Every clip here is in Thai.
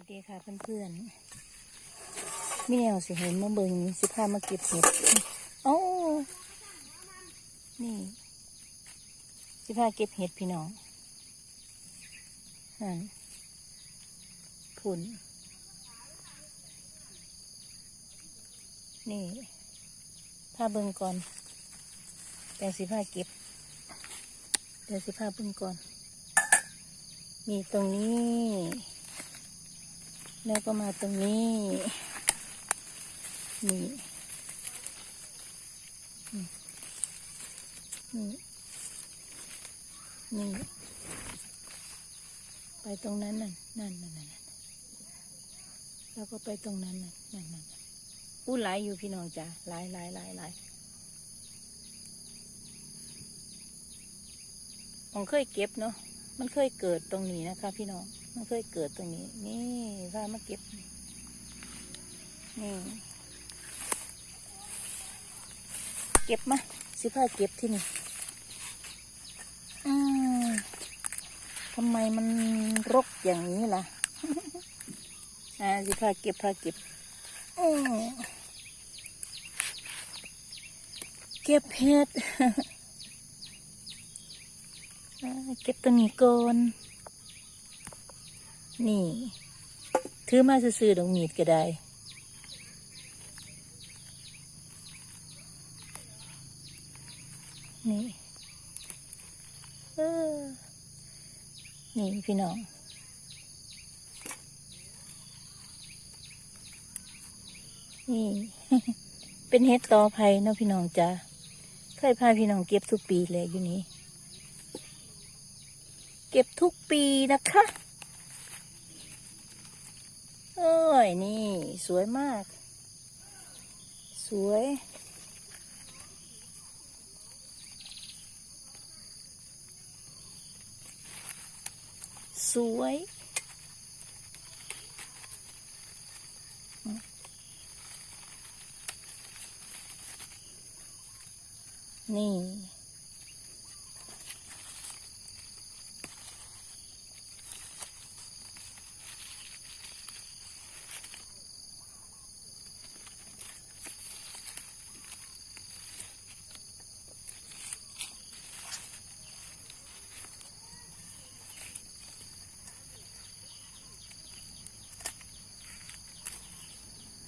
สวัสดีค่ะเพื่อนๆมีแนวสิเห็นมาเบิงสิพามาเก็บเห็ดโอ้นี่ สิพาเก็บเห็ดพี่น้องนั่นผุนนี่พาเบิงก่อน แต่สิพาเก็บเดี๋ยวสิพาเบิงก่อน มีตรงนี้ แล้วก็มาตรงนี้ นี่ นี่ นี่ ไปตรงนั้นนั่นนั่นนั่นนั่นแล้วก็ไปตรงนั้นนั่นนั่นนั่นนั่นอู้หลายอยู่พี่น้องจ้ะหลายหลายหลายหลายผมเคยเก็บเนาะมันเคยเกิดตรงนี้นะคะ พี่น้อง มันเคยเกิดตรงนี้ นี่พามาเก็บ นี่ เก็บมาสิพาเก็บที่นี่อืมทำไมมันรกอย่างนี้ล่ะอ่าสิพาเก็บพาเก็บอืมเก็บเห็ดเก็บตัวนี้ก่อน นี่ ถือมาซื้อๆดอกมีดก็ได้ นี่เออนี่พี่น้องนี่ เป็นเฮ็ดตอไผ่เนาะพี่น้องจ้าเคยพาพี่น้องเก็บทุกปีเลยอยู่นี้ เก็บทุกปีนะคะ เอ้ย นี่สวยมาก สวย สวย นี่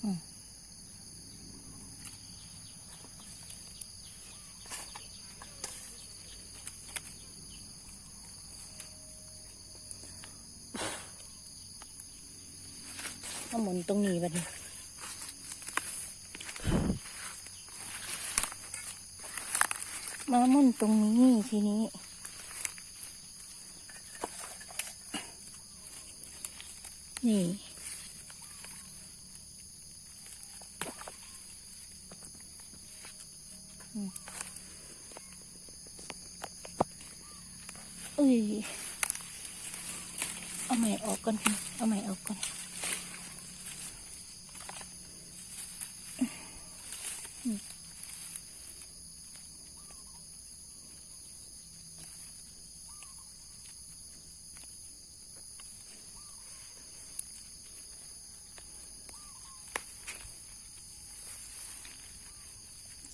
เอาหมุนตรงนี้บัดนี้มาหมุนตรงนี้ทีนี้นี่ เอ้ยเอาใหม่ออกก่อนเอาใหม่ออกก่อน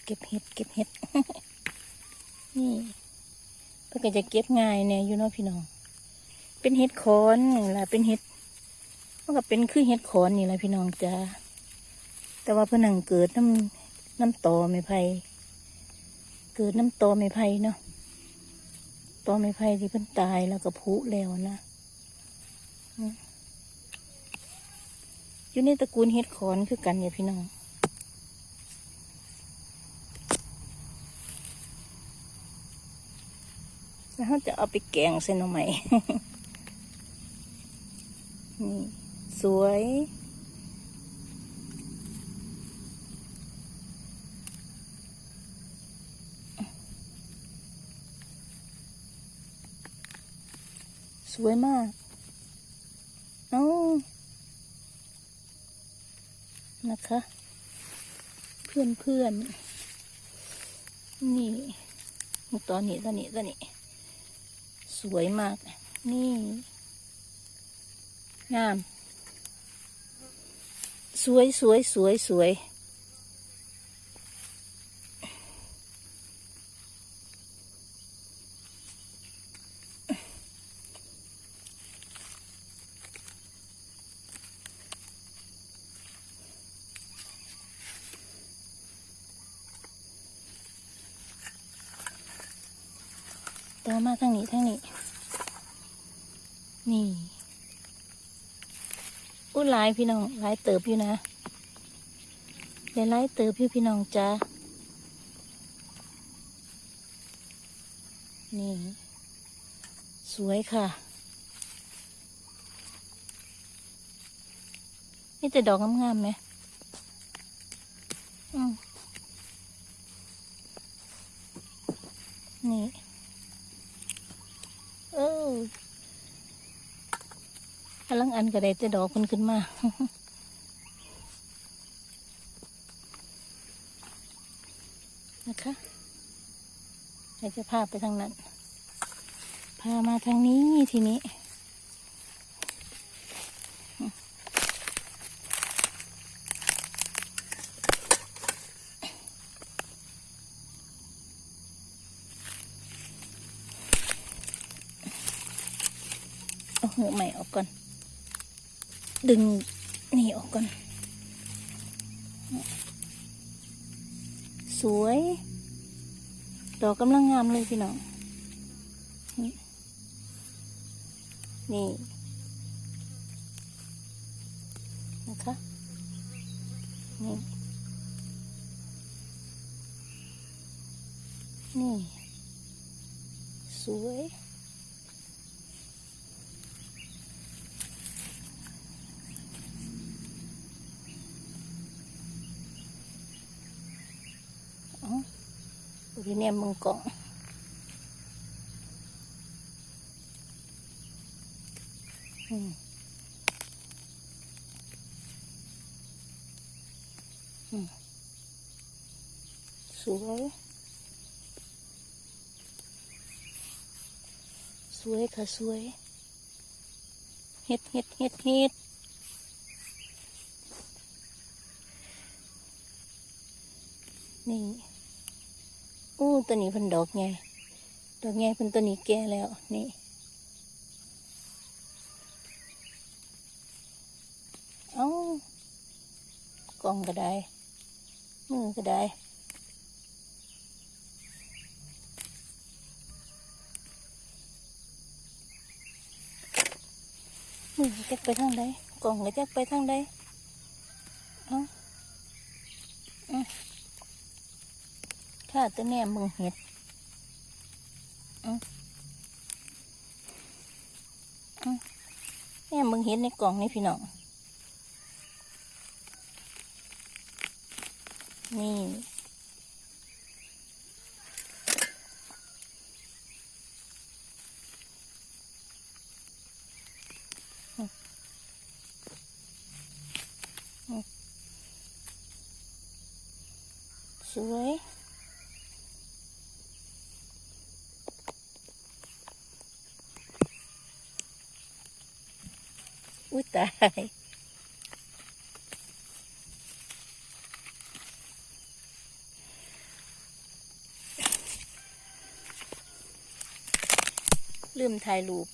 เก็บเห็ดเก็บเห็ด นี่ เพื่อจะเก็บง่ายเนี่ยอยู่เนาะพี่น้อง เป็นเห็ดขอนนี่แหละเป็นเห็ดมันก็เป็นคือเห็ดขอนนี่แหละพี่น้องจ้าแต่ว่าเพื่อนังเกิดน้ำน้ำตอไม่ไผ่เกิดน้ำตอไม่ไผ่เนาะตอไม่ไผ่ที่เพิ่นตายแล้วก็ผุแล้วนะอยู่ในตระกูลเห็ดขอนคือกันเนี่ยพี่น้อง แล้วเขาจะเอาไปแกงเส้นอไหมนี่สวยสวยมาก เอ้านะคะ เพื่อนเพื่อนนี่ ตอนนี้ตอนนี้ตอนนี้ สวยมาก นี่งาม สวยสวยสวยสวย ต่อมาทางนี้ทางนี้ นี่อุ้ยหลายพี่น้องหลายเติบอยู่นะเดี๋ยวหลายเติบอยู่พี่น้องจ้านี่ สวยค่ะนี่แต่ดอกงามๆไหมอืมนี่ อกำลังอันก็ได้แต่ดอกคนขึ้นมานะคะอยากจะพาไปทางนั้น พามาทางนี้ทีนี้ เอาหัวใหม่ออกก่อน ดึงนี่ออกก่อน สวย ดอกกำลังงามเลยพี่น้อง นี่นี่นะคะ นี่ นี่ สวย อ๋อ ดูเนี่ยมึงกองสวย สวยค่ะสวย เฮ็ดเฮ็ดเฮ็ดเฮ็ดนี่ อู้ตัวนี้เป็นดอกไงดอกไงเป็นตัวนี้แก่แล้ว นี่เอากล่องก็ได้มือก็ได้มือจะไปทางใดกล่องก็จะไปทางใดเอ้าอืม ข้าแตัวแน่มึงเห็ดแน่มึงเห็ดในกล่องนี่พี่น้อง นี่ สวย อุ้ยตายลืมถ่ายรูป